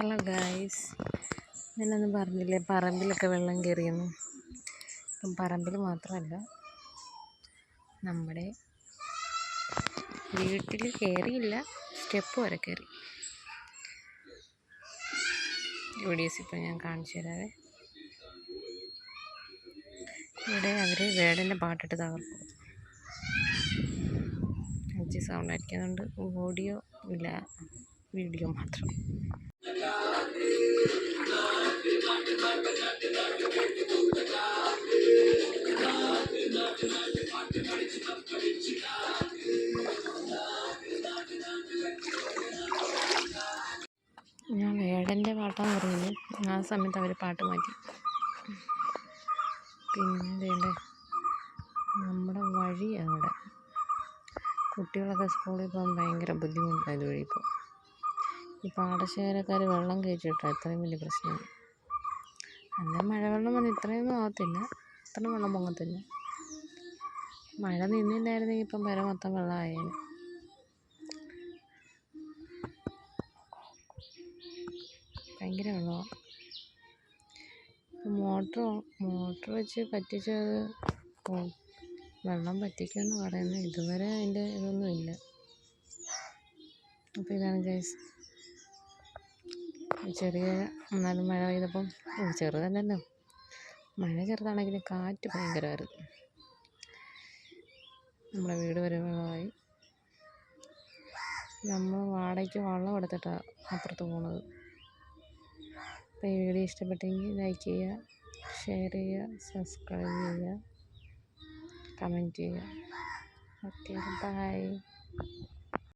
Hello guys ഞാനന്ന് പറഞ്ഞില്ലേ പറമ്പിലൊക്കെ വെള്ളം കയറിയെന്ന്. ഇപ്പം പറമ്പിൽ മാത്രമല്ല നമ്മുടെ വീട്ടിൽ കയറിയില്ല സ്റ്റെപ്പ് വരെ കയറി. വീഡിയോസ് ഇപ്പം ഞാൻ കാണിച്ചു തരാവേ. ഇവിടെ അവർ വേടന്റെ പാട്ടിട്ട് തകർക്കും. അഞ്ച് സൗണ്ട് അടിക്കുന്നുണ്ട്. ഓഡിയോ ഇല്ല. വീഡിയോ മാത്രം. ഞാൻ വേടന്റെ പാട്ടാണ് പറഞ്ഞത്. ആ സമയത്ത് അവർ പാട്ട് മാറ്റി. പിന്നെ നമ്മുടെ വഴി അവിടെ. കുട്ടികളൊക്കെ സ്കൂളിൽ പോകാൻ ഭയങ്കര ബുദ്ധിമുട്ടാണ് ഇതുവഴി ഇപ്പോൾ ഈ പാടശേഖരക്കാർ വെള്ളം കയറ്റിയിട്ടാണ് ഇത്രയും വലിയ പ്രശ്നം. അല്ല മഴവെള്ളം വന്ന് ഇത്രയൊന്നും ആകത്തില്ല ഇത്ര വെള്ളം പൊങ്ങത്തില്ല. മഴ നിന്നില്ലായിരുന്നെങ്കിൽ ഇപ്പം പെര മൊത്തം വെള്ളമായേനെ. ഭയങ്കര വെള്ളമാണ് മോട്ടർ മോട്ടർ വെച്ച് പറ്റിച്ചത് വെള്ളം പറ്റിക്കുമെന്ന് പറയുന്നത് ഇതുവരെ അതിന്റെ ഇതൊന്നും ഇല്ല അപ്പോൾ ഇതാണ് ഗൈസ് ചെറിയ എന്നാലും മഴ പെയ്തപ്പം ചെറുതല്ലല്ലോ. മഴ ചെറുതാണെങ്കിലും കാറ്റ് ഭയങ്കരമായിരുന്നു. നമ്മുടെ വീട് വരെ വെള്ളമായി. നമ്മൾ വാടകയ്ക്ക് വള്ളം എടുത്തിട്ടാണ് അപ്പുറത്ത് പോണത്. അപ്പോൾ ഈ വീഡിയോ ഇഷ്ടപ്പെട്ടെങ്കിൽ ലൈക്ക് ചെയ്യുക ഷെയർ ചെയ്യുക സബ്സ്ക്രൈബ് ചെയ്യുക കമന്റ് ചെയ്യുക. Okay bye.